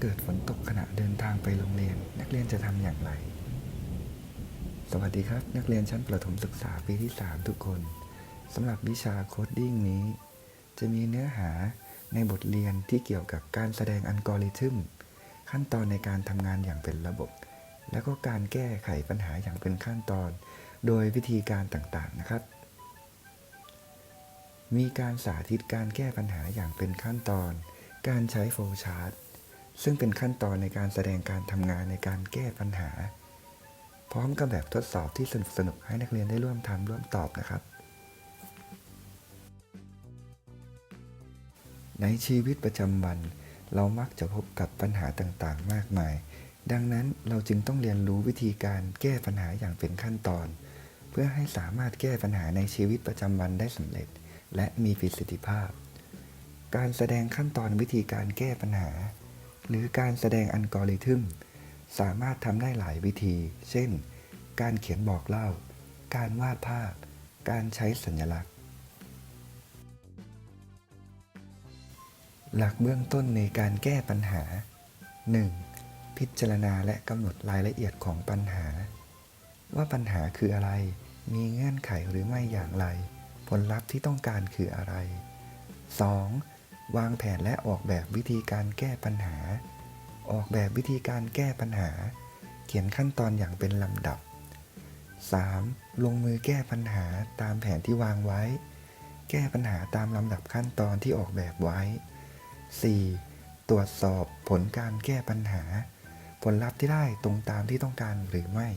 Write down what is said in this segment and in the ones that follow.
เกิดฝนตกขณะเดินทางไปโรงเรียน นักเรียนจะทำอย่างไร สวัสดีครับ นักเรียนชั้นประถมศึกษาปีที่ 3 ทุกคนสำหรับวิชาโคดดิ้งนี้ จะมีเนื้อหาในบทเรียนที่เกี่ยวกับการแสดงอัลกอริทึม ขั้นตอนในการทำงานอย่างเป็นระบบ แล้วก็การแก้ไขปัญหาอย่างเป็นขั้นตอน โดยวิธีการต่างๆนะครับ มีการสาธิตการแก้ปัญหาอย่างเป็นขั้นตอน การใช้โฟล์ชาร์ต ซึ่งเป็นขั้นตอนในการแสดงการทำงานในการแก้ปัญหา พร้อมกับแบบทดสอบที่สนุกๆให้นักเรียนได้ร่วมทำร่วมตอบนะครับ ในชีวิตประจำวัน เรามักจะพบกับปัญหาต่างๆ มากมาย ดังนั้นเราจึงต้องเรียนรู้วิธีการแก้ปัญหาอย่างเป็นขั้นตอน เพื่อให้สามารถแก้ปัญหาในชีวิตประจำวันได้สำเร็จ และมีประสิทธิภาพ การแสดงขั้นตอนวิธีการแก้ปัญหา หรือการแสดงอัลกอริทึม สามารถทำได้หลายวิธี เช่น การเขียนบอกเล่า การวาดภาพ การใช้สัญลักษณ์ หลักเบื้องต้นในการแก้ปัญหา 1. พิจารณาและกำหนดรายละเอียดของปัญหา ว่าปัญหาคืออะไร มีเงื่อนไขหรือไม่อย่างไร ผลลัพธ์ที่ต้องการคืออะไร 2. วางแผนและออกแบบวิธีการแก้ปัญหา ออกแบบวิธีการแก้ปัญหา เขียนขั้นตอนอย่างเป็นลำดับ 3. ลงมือแก้ปัญหาตามแผนที่วางไว้ แก้ปัญหาตามลำดับขั้นตอนที่ออกแบบไว้ 4. ตรวจสอบผลการแก้ปัญหา ผลลัพธ์ที่ได้ตรงตามที่ต้องการหรือไม่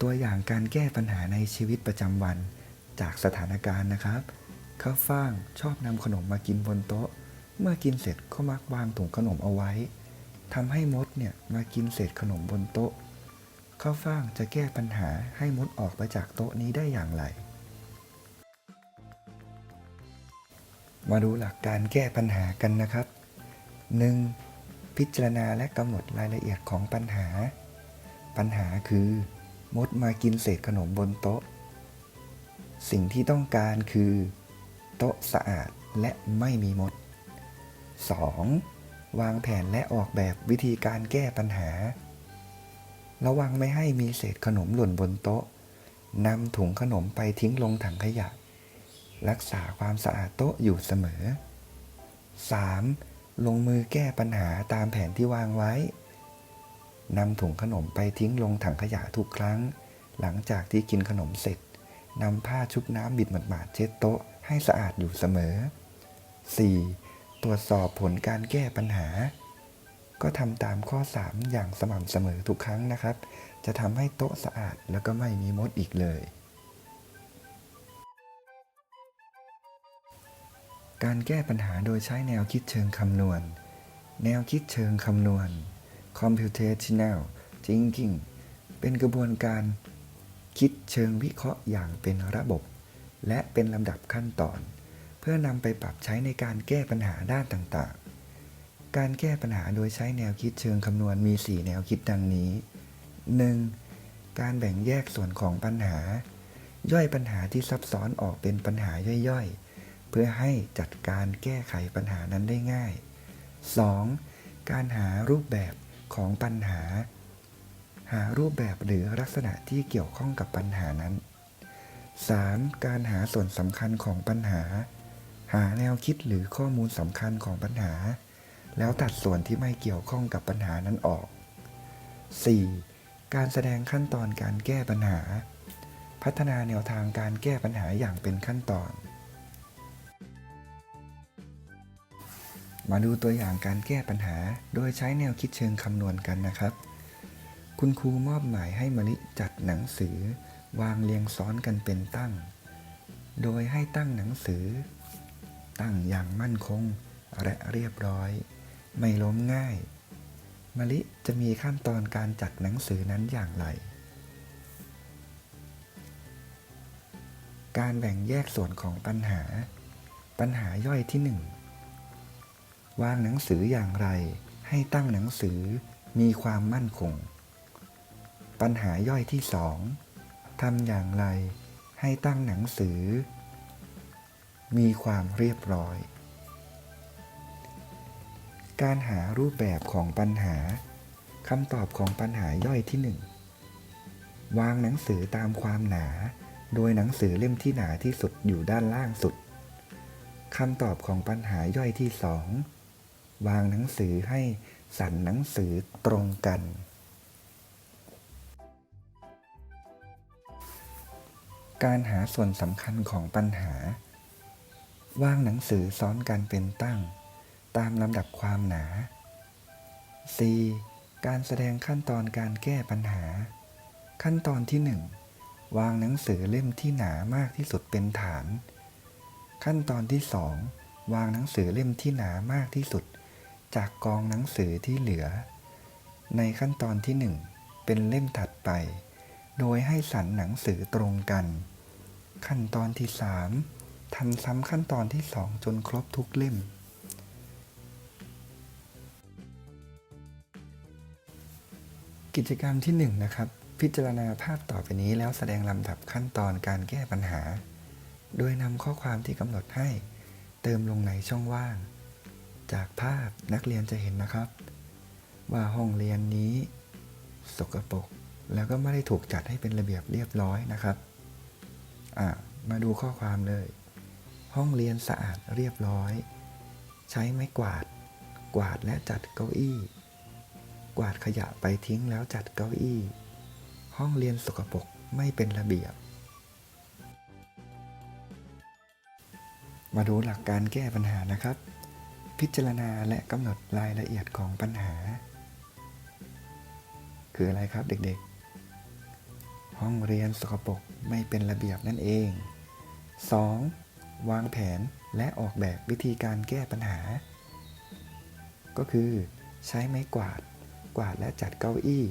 ตัวอย่างการแก้ปัญหาในชีวิตประจำวัน จากสถานการณ์นะครับข้าวฟ่างชอบนำขนมมากินบนโต๊ะ เมื่อกินเสร็จก็มักวางถุงขนมเอาไว้ทำให้มดเนี่ยมากินเศษขนมบนโต๊ะข้าวฟ่างจะแก้ปัญหาให้มดออกไปจากโต๊ะนี้ได้อย่างไร มาดูหลักการแก้ปัญหากันนะครับ 1. พิจารณาและกำหนดรายละเอียดของปัญหา ปัญหาคือ มดมากินเศษขนมบนโต๊ะ สิ่งที่ต้องการคือ โต๊ะสะอาดและไม่มีมด 2. วางแผนและออกแบบวิธีการแก้ปัญหา ระวังไม่ให้มีเศษขนมหล่นบนโต๊ะนำถุงขนมไปทิ้งลงถังขยะ รักษาความสะอาดโต๊ะอยู่เสมอ 3. ลงมือแก้ปัญหาตามแผนที่วางไว้นำถุงขนมไปทิ้งลงถังขยะทุกครั้ง หลังจากที่กินขนมเสร็จ นำผ้าชุบน้ำบิดหมาดๆเช็ดโต๊ะให้สะอาดอยู่เสมอ 4. ตรวจสอบผลการแก้ปัญหา ก็ทำตามข้อ 3 อย่างสม่ำเสมอทุกครั้งนะครับ จะทำให้โต๊ะสะอาดแล้วก็ไม่มีมดอีกเลย การแก้ปัญหาโดยใช้แนวคิดเชิงคำนวณ แนวคิดเชิงคำนวณ computational thinking เป็นกระบวนการ คิดเชิงวิเคราะห์อย่างเป็นระบบ และเป็นลำดับขั้นตอน เพื่อนำไปปรับใช้ในการแก้ปัญหาด้านต่างๆ การแก้ปัญหาโดยใช้แนวคิดเชิงคำนวณมี 4 แนวคิดดังนี้ 1. การแบ่งแยกส่วนของปัญหา ย่อยปัญหาที่ซับซ้อนออกเป็นปัญหาย่อยๆ เพื่อให้จัดการแก้ไขปัญหานั้นได้ง่าย 2. การหารูปแบบของปัญหา หารูปแบบหรือลักษณะที่เกี่ยวข้องกับปัญหานั้น 3. การหาส่วนสำคัญของปัญหา หาแนวคิดหรือข้อมูลสำคัญของปัญหา แล้วตัดส่วนที่ไม่เกี่ยวข้องกับปัญหานั้นออก 4. การแสดงขั้นตอนการแก้ปัญหา พัฒนาแนวทางการแก้ปัญหาอย่างเป็นขั้นตอน มาดูตัวอย่างการแก้ปัญหา โดยใช้แนวคิดเชิงคำนวณกันนะครับ คุณครูมอบหมายให้มะลิจัดหนังสือ วางเรียงซ้อนกันเป็นตั้ง โดยให้ตั้งหนังสือ ตั้งอย่างมั่นคงและเรียบร้อย ไม่ล้มง่ายมะลิจะมีขั้นตอนการจัดหนังสือนั้นอย่างไร การแบ่งแยกส่วนของปัญหา ปัญหาย่อยที่หนึ่งวางหนังสืออย่างไร ให้ตั้งหนังสือมีความมั่นคง ปัญหาย่อยที่สองทำอย่างไรให้ตั้งหนังสือ มีความเรียบร้อย การหารูปแบบของปัญหาคำตอบของปัญหาย่อยที่1วางหนังสือตามความหนา โดยหนังสือเล่มที่หนาที่สุดอยู่ด้านล่างสุดคำตอบของปัญหาย่อยที่2วางหนังสือให้สันหนังสือตรงกัน การหาส่วนสำคัญของปัญหาวางหนังสือซ้อนกันเป็นตั้ง ตามลำดับความหนา C การแสดงขั้นตอนการแก้ปัญหา ขั้นตอนที่ 1 วางหนังสือเล่มที่หนามากที่สุดเป็นฐาน ขั้นตอนที่ 2 วางหนังสือเล่มที่หนามากที่สุด จากกองหนังสือที่เหลือ ในขั้นตอนที่ 1 เป็นเล่มถัดไป โดยให้สันหนังสือตรงกัน ขั้นตอนที่ 3ทำซ้ำขั้นตอนที่ 2 จนครบทุกเล่ม กิจกรรมที่ 1 นะครับ พิจารณาภาพต่อไปนี้แล้วแสดงลำดับขั้นตอนการแก้ปัญหา โดยนำข้อความที่กำหนดให้เติมลงในช่องว่าง จากภาพนักเรียนจะเห็นนะครับ ว่าห้องเรียนนี้ สกปรกแล้วก็ไม่ได้ถูกจัดให้เป็นระเบียบเรียบร้อยนะครับ มาดูข้อความเลย ห้องเรียนสะอาดเรียบร้อย ใช้ไม้กวาด กวาดและจัดเก้าอี้ กวาดขยะไปทิ้งแล้วจัดเก้าอี้ ห้องเรียนสกปรกไม่เป็นระเบียบ มาดูหลักการแก้ปัญหานะครับ พิจารณาและกำหนดรายละเอียดของปัญหา คืออะไรครับเด็กๆ ห้องเรียนสกปรกไม่เป็นระเบียบนั่นเอง 2. วางแผนและออกแบบวิธีการแก้ปัญหา ก็คือ ใช้ไม้กวาด กวาดและจัดเก้าอี้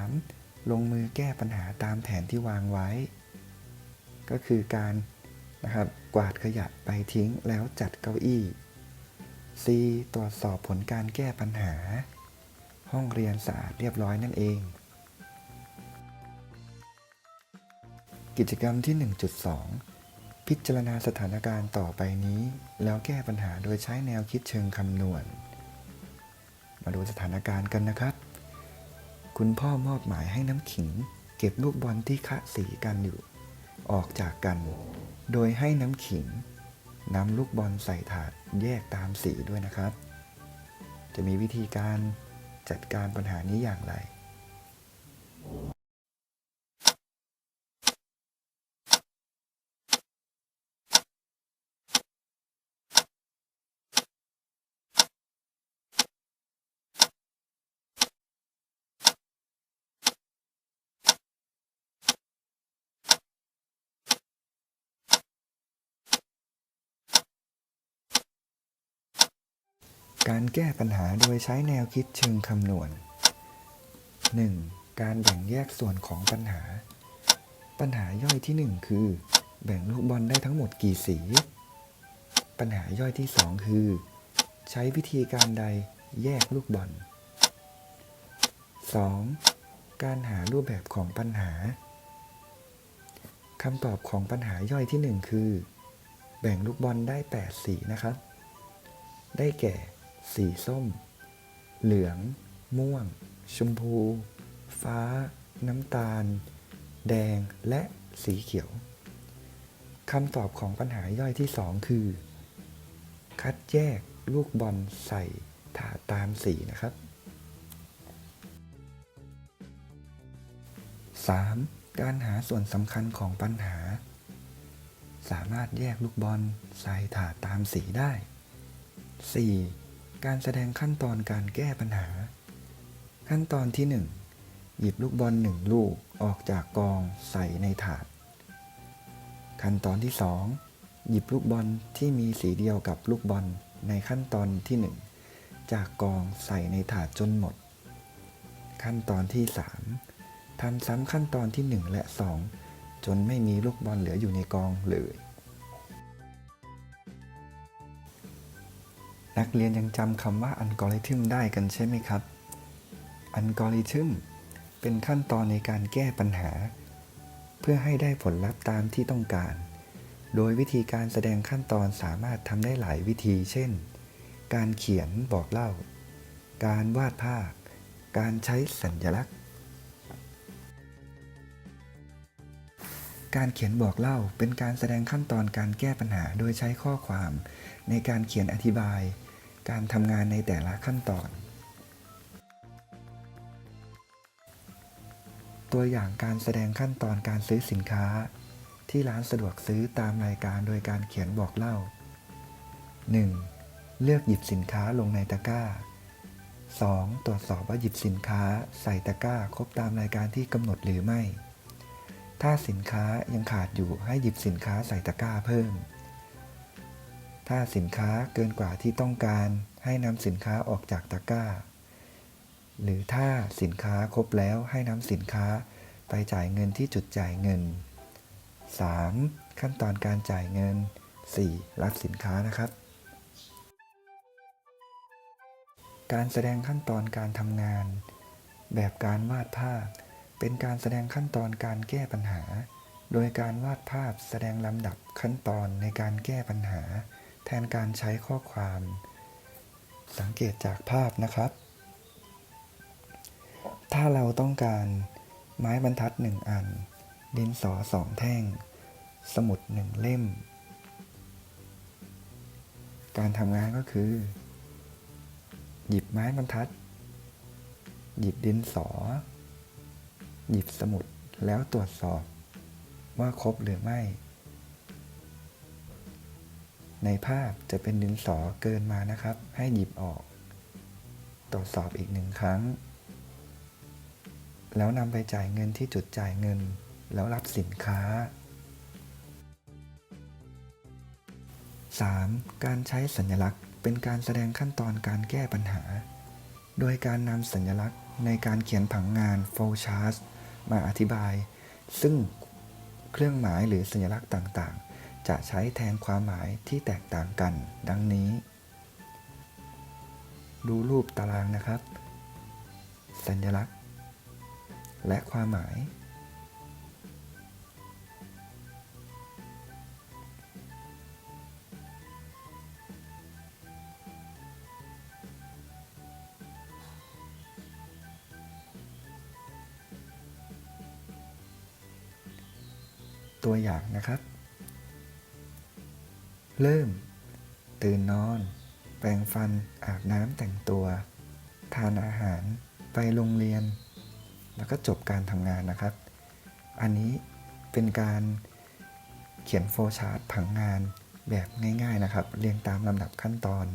3. ลงมือแก้ปัญหาตามแผนที่วางไว้ ก็คือการนะครับกวาดขยะไปทิ้งแล้วจัดเก้าอี้ C ตรวจสอบผลการแก้ปัญหา ห้องเรียนสะอาดเรียบร้อยนั่นเอง กิจกรรมที่ 1.2 พิจารณาสถานการณ์ต่อไปนี้ แล้วแก้ปัญหาโดยใช้แนวคิดเชิงคำนวณ มาดูสถานการณ์กันนะครับ คุณพ่อมอบหมายให้น้ำขิง เก็บลูกบอลที่คะสีกันอยู่ ออกจากกัน โดยให้น้ำขิงนำลูกบอลใส่ถาดแยกตามสีด้วยนะครับ จะมีวิธีการจัดการปัญหานี้อย่างไร การแก้ปัญหาโดยใช้แนวคิดเชิงคำนวณ 1. การแบ่งแยกส่วนของปัญหา ปัญหาย่อยที่ 1 คือ แบ่งลูกบอลได้ทั้งหมดกี่สี ปัญหาย่อยที่ 2 คือ ใช้วิธีการใดแยกลูกบอล 2. การหารูปแบบของปัญหาคำตอบของปัญหาย่อยที่ 1 คือ แบ่งลูกบอลได้ 8 สีนะครับ ได้แก่ สีส้ม เหลือง ม่วง ชมพู ฟ้า น้ำตาล แดงและสีเขียวคำตอบของปัญหาย่อยที่ 2 คือ คัดแยกลูกบอลใส่ถาดตามสีนะครับ 3. การหาส่วนสำคัญของปัญหา สามารถแยกลูกบอลใส่ถาดตามสีได้ 4. การแสดงขั้นตอนการแก้ปัญหา ขั้นตอนที่ 1 หยิบลูกบอลหนึ่งลูกออกจากกองใส่ในถาด ขั้นตอนที่ 2 หยิบลูกบอลที่มีสีเดียวกับลูกบอลในขั้นตอนที่ 1 จากกองใส่ในถาดจนหมด ขั้นตอนที่ 3ทำซ้ำขั้นตอนที่ 1 และ 2 จนไม่มีลูกบอลเหลืออยู่ในกองเลย นักเรียนยังจำคำว่าอัลกอริทึมได้กันใช่ไหมครับ อัลกอริทึมเป็นขั้นตอนในการแก้ปัญหา เพื่อให้ได้ผลลัพธ์ตามที่ต้องการ โดยวิธีการแสดงขั้นตอนสามารถทำได้หลายวิธี เช่น การเขียนบอกเล่า การวาดภาพ การใช้สัญลักษณ์ การเขียนบอกเล่าเป็นการแสดงขั้นตอนการแก้ปัญหาโดยใช้ข้อความในการเขียนอธิบาย การทำงานในแต่ละขั้นตอน ตัวอย่างการแสดงขั้นตอนการซื้อสินค้า ที่ร้านสะดวกซื้อตามรายการโดยการเขียนบอกเล่า 1. เลือกหยิบสินค้าลงในตะกร้า 2. ตรวจสอบว่าหยิบสินค้าใส่ตะกร้าครบตามรายการที่กำหนดหรือไม่ ถ้าสินค้ายังขาดอยู่ให้หยิบสินค้าใส่ตะกร้าเพิ่ม ถ้าสินค้าเกินกว่าที่ต้องการให้นำสินค้าออกจากตะกร้า หรือถ้าสินค้าครบแล้วให้นำสินค้าไปจ่ายเงินที่จุดจ่ายเงิน 3. ขั้นตอนการจ่ายเงิน 4. รับสินค้านะครับ การแสดงขั้นตอนการทำงาน แบบการวาดภาพ เป็นการแสดงขั้นตอนการแก้ปัญหา โดยการวาดภาพแสดงลำดับขั้นตอนในการแก้ปัญหา แทนการใช้ข้อความ สังเกตจากภาพนะครับ ถ้าเราต้องการไม้บรรทัดหนึ่งอัน ดินสอสองแท่ง สมุดหนึ่งเล่ม การทำงานก็คือ หยิบไม้บรรทัด หยิบดินสอ หยิบสมุดแล้วตรวจสอบว่าครบหรือไม่ ในภาพจะเป็นดินสอเกินมานะครับ ให้หยิบออก ตรวจสอบอีกหนึ่งครั้ง แล้วนำไปจ่ายเงินที่จุดจ่ายเงิน แล้วรับสินค้า 3. การใช้สัญลักษณ์ เป็นการแสดงขั้นตอนการแก้ปัญหา โดยการนำสัญลักษณ์ในการเขียนผังงาน flowchart มาอธิบาย ซึ่งเครื่องหมายหรือสัญลักษณ์ต่างๆ จะใช้แทนความหมายที่แตกต่างกัน ดังนี้ ดูรูปตารางนะครับ สัญลักษณ์ และความหมาย ตัวอย่างนะครับ เริ่ม ตื่นนอน แปรงฟัน อาบน้ำแต่งตัว ทานอาหาร ไปโรงเรียน แล้วก็จบการทำงานนะครับ อันนี้เป็นการเขียนโฟล์ชาร์ตผังงานแบบง่าย ๆนะครับ เรียงตามลำดับขั้นตอน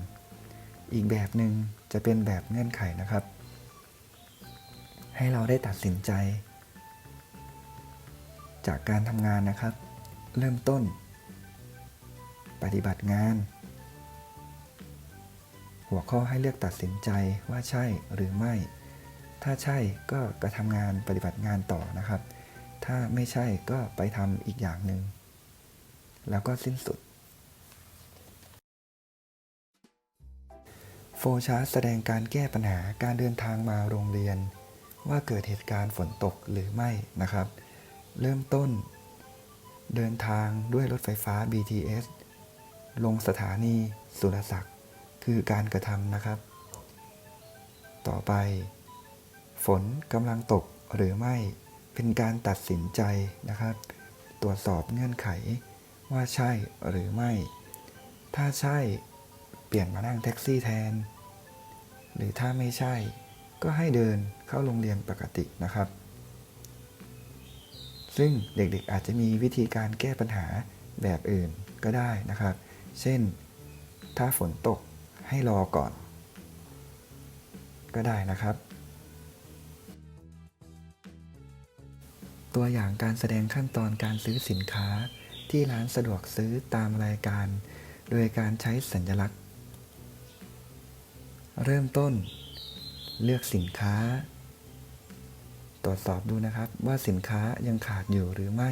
อีกแบบหนึ่งจะเป็นแบบเงื่อนไขนะครับ ให้เราได้ตัดสินใจ จากการทำงานนะครับ เริ่มต้น ปฏิบัติงาน หัวข้อให้เลือกตัดสินใจว่าใช่หรือไม่ ถ้าใช่ก็กระทำงานปฏิบัติงานต่อนะครับ ถ้าไม่ใช่ก็ไปทำอีกอย่างหนึ่ง แล้วก็สิ้นสุดโฟชาร์ตแสดงการแก้ปัญหาการเดินทางมาโรงเรียน ว่าเกิดเหตุการณ์ฝนตกหรือไม่นะครับ เริ่มต้น เดินทางด้วยรถไฟฟ้า BTS ลงสถานีสุรศักดิ์คือการกระทำนะครับ ต่อไป ฝนกำลังตกหรือไม่เป็นการตัดสินใจนะครับ ตรวจสอบเงื่อนไขว่าใช่หรือไม่ ถ้าใช่เปลี่ยนมานั่งแท็กซี่แทน หรือถ้าไม่ใช่ ก็ให้เดินเข้าโรงเรียนปกตินะครับ ซึ่งเด็กๆอาจจะมีวิธีการแก้ปัญหาแบบอื่นก็ได้นะครับ เช่น ถ้าฝนตกให้รอก่อน ก็ได้นะครับ ตัวอย่างการแสดงขั้นตอนการซื้อสินค้าที่ร้านสะดวกซื้อตามรายการ โดยการใช้สัญลักษณ์ เริ่มต้น เลือกสินค้า ตรวจสอบดูนะครับว่าสินค้ายังขาดอยู่หรือไม่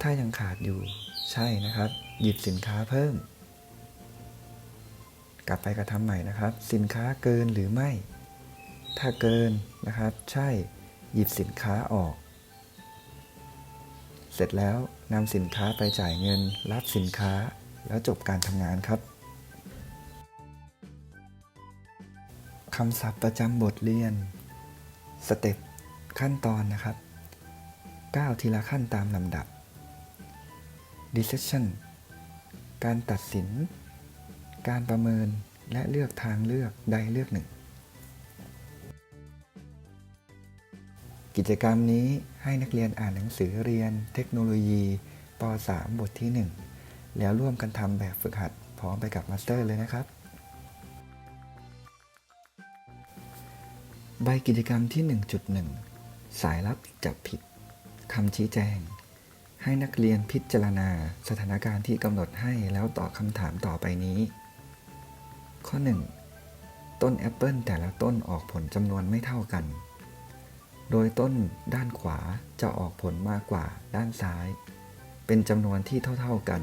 ถ้ายังขาดอยู่ใช่นะครับ หยิบสินค้าเพิ่ม กลับไปกระทำใหม่นะครับ สินค้าเกินหรือไม่ ถ้าเกินนะครับ ใช่หยิบสินค้าออก เสร็จแล้วนำสินค้าไปจ่ายเงิน รับสินค้า แล้วจบการทำงานครับคำศัพท์ประจำบทเรียน สเต็ปขั้นตอนนะครับก้าวทีละขั้นตามลำดับ decision การตัดสิน การประเมินและเลือกทางเลือกใดเลือกหนึ่ง กิจกรรมนี้ให้นักเรียนอ่านหนังสือเรียนเทคโนโลยีป .3 บทที่ 1 แล้วร่วมกันทำแบบฝึกหัดพร้อมไปกับมาสเตอร์เลยนะครับ ใบกิจกรรมที่ 1.1 สายลับจับผิดคำชี้แจง ให้นักเรียนพิจารณาสถานการณ์ที่กำหนดให้แล้วตอบคำถามต่อไปนี้ ข้อ 1 ต้นแอปเปิลแต่ละต้นออกผลจำนวนไม่เท่ากัน โดยต้นด้านขวาจะออกผลมากกว่าด้านซ้าย เป็นจำนวนที่เท่า ๆกัน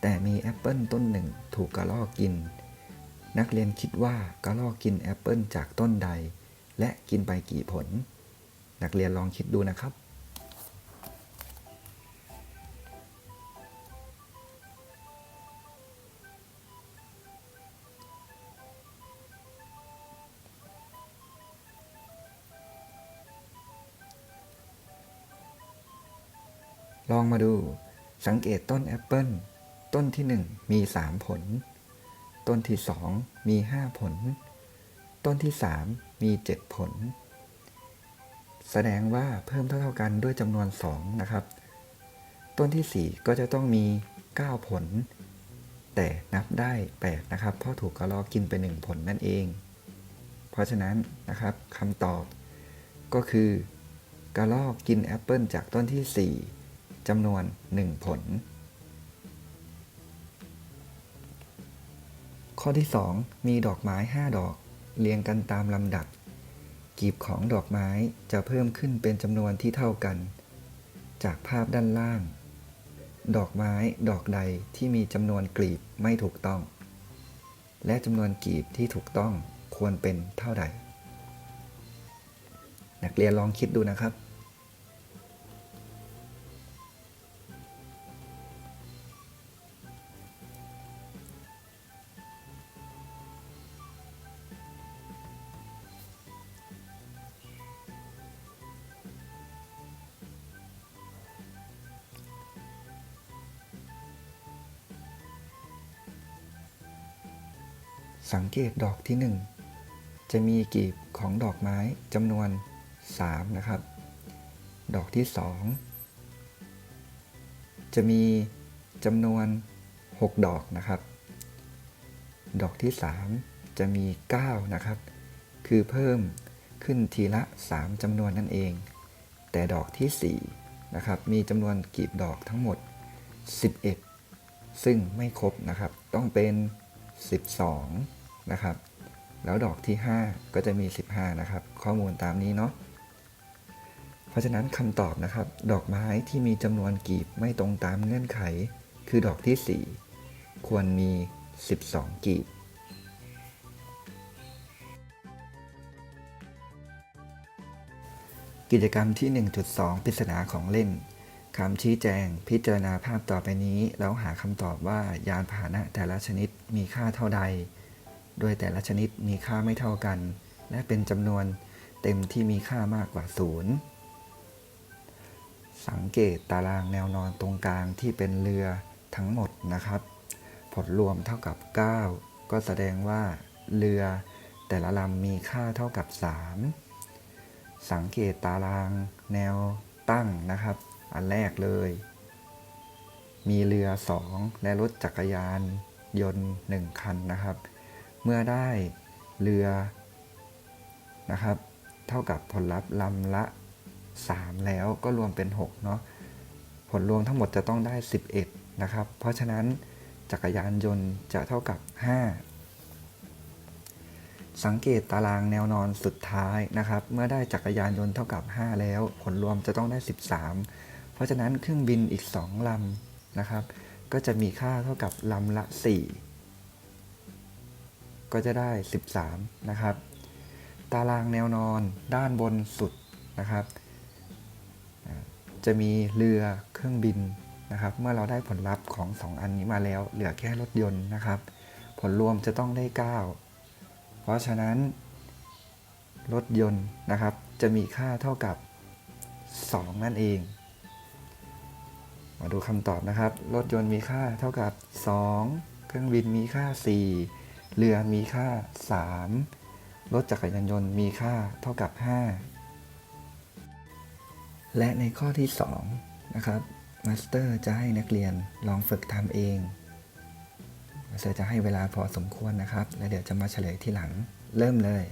แต่มีแอปเปิลต้นหนึ่งถูกกระรอกกิน นักเรียนคิดว่ากระรอกกินแอปเปิลจากต้นใด และกินไปกี่ผล นักเรียนลองคิดดูนะครับ องมาดู สังเกตต้นแอปเปิลต้นที่ 1 มี 3 ผล ต้นที่ 2 มี 5 ผล ต้นที่ 3 มี 7 ผล แสดงว่าเพิ่มเท่าๆกันด้วยจำนวน 2 นะครับ ต้นที่ 4 ก็จะต้องมี 9 ผล แต่นับได้ 8 นะครับ เพราะถูกกระรอกกินไป 1 ผลนั่นเอง เพราะฉะนั้นนะครับคำตอบก็คือกระรอกกินแอปเปิลจากต้นที่ 4 จำนวน 1 ผล ข้อที่ 2 มีดอกไม้ 5 ดอก เรียงกันตามลำดับ กีบของดอกไม้จะเพิ่มขึ้นเป็นจำนวนที่เท่ากัน จากภาพด้านล่าง ดอกไม้ดอกใดที่มีจำนวนกลีบไม่ถูกต้อง และจำนวนกลีบที่ถูกต้องควรเป็นเท่าใดนักเรียนลองคิดดูนะครับ เกตดอกที่ 1 จะมีกีบของดอกไม้จำนวน 3 นะครับ ดอกที่ 2 จะมีจำนวน 6 ดอกนะครับ ดอกที่ 3 จะมี 9 นะครับ คือเพิ่มขึ้นทีละ 3จำนวนนั่นเอง แต่ดอกที่ 4 นะครับ มีจำนวนกีบดอกทั้งหมด 11 ซึ่งไม่ครบนะครับ ต้องเป็น 12 นะครับ แล้วดอกที่ 5 ก็จะมี 15 นะครับ ข้อมูลตามนี้เนาะเพราะฉะนั้นคำตอบนะครับ ดอกไม้ที่มีจำนวนกีบไม่ตรงตามเงื่อนไข คือดอกที่ 4 ควรมี 12 กีบกิจกรรมที่ 1.2 ปริศนาของเล่น คำชี้แจง พิจารณาภาพต่อไปนี้ แล้วหาคำตอบว่ายานพาหนะแต่ละชนิดมีค่าเท่าใด โดยแต่ละชนิดมีค่าไม่เท่ากัน และเป็นจำนวนเต็มที่มีค่ามากกว่า 0 สังเกตตารางแนวนอนตรงกลางที่เป็นเรือทั้งหมดนะครับ ผลรวมเท่ากับ 9 ก็แสดงว่าเรือแต่ละลำมีค่าเท่ากับ 3 สังเกตตารางแนวตั้งนะครับ อันแรกเลย มีเรือ 2 และรถจักรยานยนต์ 1 คันนะครับ เมื่อได้เรือนะครับ เท่ากับผลลัพธ์ลำละ 3 แล้วก็รวมเป็น6เนาะผลรวมทั้งหมดจะต้องได้ 11 นะครับ เพราะฉะนั้นจักรยานยนต์จะเท่ากับ 5 สังเกตตารางแนวนอนสุดท้ายนะครับ เมื่อได้จักรยานยนต์เท่ากับ 5 แล้ว ผลรวมจะต้องได้ 13 เพราะฉะนั้นเครื่องบินอีก 2 ลำนะครับ ก็จะมีค่าเท่ากับลำละ 4 ก็จะได้ 13 นะครับ ตารางแนวนอนด้านบนสุดนะครับ จะมีเรือเครื่องบินนะครับ เมื่อเราได้ผลลัพธ์ของ 2 อันนี้มาแล้ว เหลือแค่รถยนต์นะครับ ผลรวมจะต้องได้ 9 เพราะฉะนั้น รถยนต์นะครับ จะมีค่าเท่ากับ 2 นั่นเองมาดูคำตอบนะครับ รถยนต์มีค่าเท่ากับ 2 เครื่องบินมีค่า 4 เรือมีค่า 3 รถจักรยานยนต์มีค่าเท่ากับ 5 และในข้อที่ 2 นะครับมาสเตอร์จะให้นักเรียนลองฝึกทำเองมาสเตอร์จะให้เวลาพอสมควรนะครับ และเดี๋ยวจะมาเฉลยที่หลังเริ่มเลย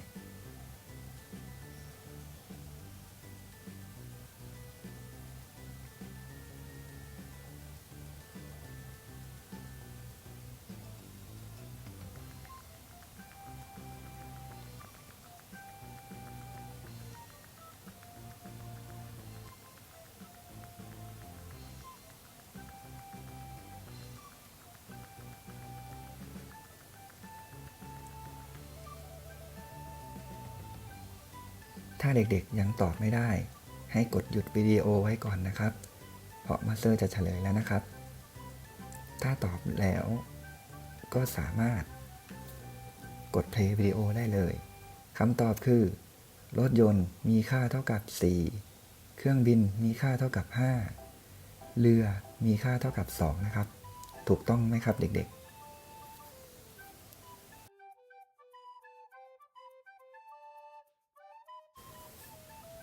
ด็กๆ ยังตอบไม่ได้ ให้กดหยุดวิดีโอไว้ก่อนนะครับ เพราะมาสเตอร์จะเฉลยแล้วนะครับ ถ้าตอบแล้วก็สามารถ กดเพลย์วิดีโอได้เลยคำตอบคือ รถยนต์มีค่าเท่ากับ 4 เครื่องบินมีค่าเท่ากับ 5 เรือมีค่าเท่ากับ 2 นะครับ ถูกต้องไหมครับเด็กๆ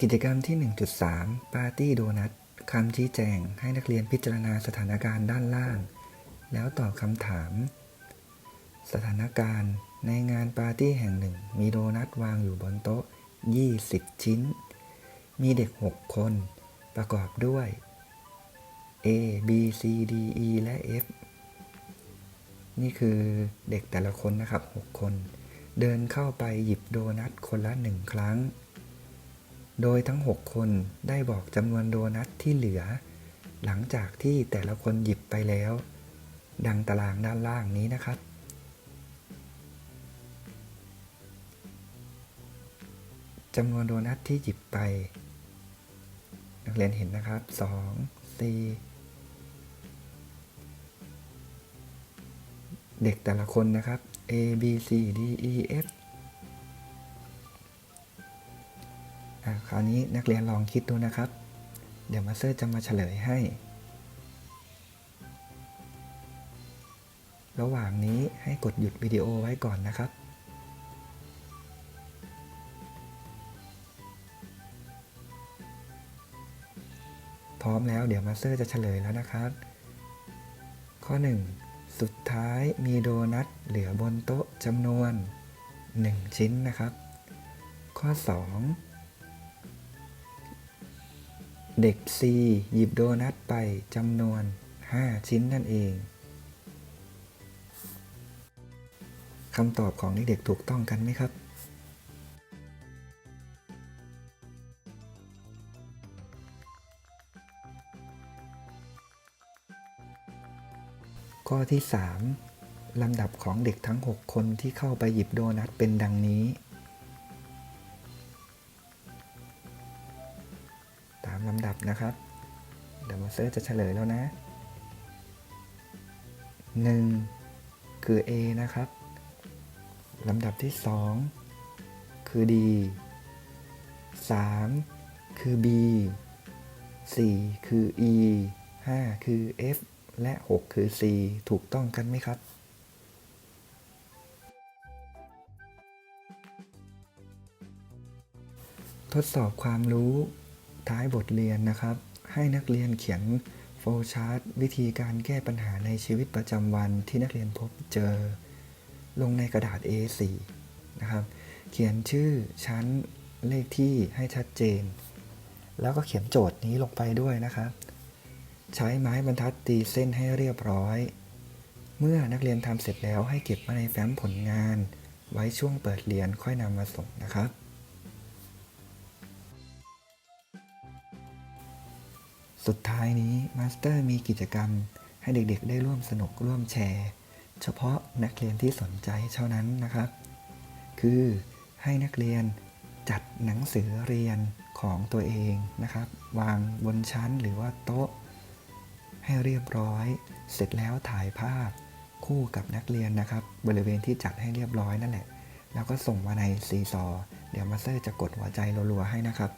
กิจกรรมที่ 1.3 ปาร์ตี้โดนัทคำชี้แจงให้นักเรียนพิจารณาสถานการณ์ด้านล่าง แล้วตอบคำถาม สถานการณ์ในงานปาร์ตี้แห่งหนึ่ง มีโดนัทวางอยู่บนโต๊ะ 20 ชิ้น มีเด็ก 6 คน ประกอบด้วย A B C D E และ F นี่คือเด็กแต่ละคนนะครับ 6 คน เดินเข้าไปหยิบโดนัทคนละหนึ่งครั้ง โดยทั้ง 6 คนได้บอกจำนวนโดนัทที่เหลือ หลังจากที่แต่ละคนหยิบไปแล้ว ดังตารางด้านล่างนี้นะครับ จำนวนโดนัทที่หยิบไป นักเรียนเห็นนะครับ 2 4 เด็กแต่ละคนนะครับ A B C D E F คราวนี้นักเรียนลองคิดดูนะครับ เดี๋ยวมาสเตอร์จะมาเฉลยให้ ระหว่างนี้ให้กดหยุดวิดีโอไว้ก่อนนะครับพร้อมแล้วเดี๋ยวมาสเตอร์จะเฉลยแล้วนะครับ ข้อ 1 สุดท้ายมีโดนัทเหลือบนโต๊ะจำนวน 1 ชิ้นนะครับ ข้อ 2 เด็ก C หยิบโดนัทไปจำนวน 5 ชิ้นนั่นเองคำตอบของเด็กๆถูกต้องกันไหมครับ ข้อที่ 3 ลำดับของเด็กทั้ง 6 คนที่เข้าไปหยิบโดนัทเป็นดังนี้ามลำดับนะครับ เดี๋ยวมาเซอร์จะเฉลยแล้วนะ 1 คือ A นะครับลำดับที่ 2 คือ D 3 คือ B 4 คือ E 5 คือ F และ 6 คือ C ถูกต้องกันไหมครับทดสอบความรู้ ท้ายบทเรียนนะครับ ให้นักเรียนเขียนโฟล์ชาร์ตวิธีการแก้ปัญหาในชีวิตประจำวันที่นักเรียนพบเจอ ลงในกระดาษ A4 นะครับ เขียนชื่อชั้นเลขที่ให้ชัดเจน แล้วก็เขียนโจทย์นี้ลงไปด้วยนะครับ ใช้ไม้บรรทัดตีเส้นให้เรียบร้อย เมื่อนักเรียนทำเสร็จแล้วให้เก็บมาในแฟ้มผลงาน ไว้ช่วงเปิดเรียนค่อยนำมาส่งนะครับ สุดท้ายนี้มาสเตอร์มีกิจกรรมให้เด็กๆ ได้ร่วมสนุกร่วมแชร์ เฉพาะนักเรียนที่สนใจเท่านั้นนะครับ คือให้นักเรียนจัดหนังสือเรียนของตัวเองนะครับ วางบนชั้นหรือว่าโต๊ะ ให้เรียบร้อย เสร็จแล้วถ่ายภาพคู่กับนักเรียนนะครับ บริเวณที่จัดให้เรียบร้อยนั่นแหละ แล้วก็ส่งมาในซีซอเดี๋ยวมาสเตอร์จะกดหัวใจรัวๆให้นะครับ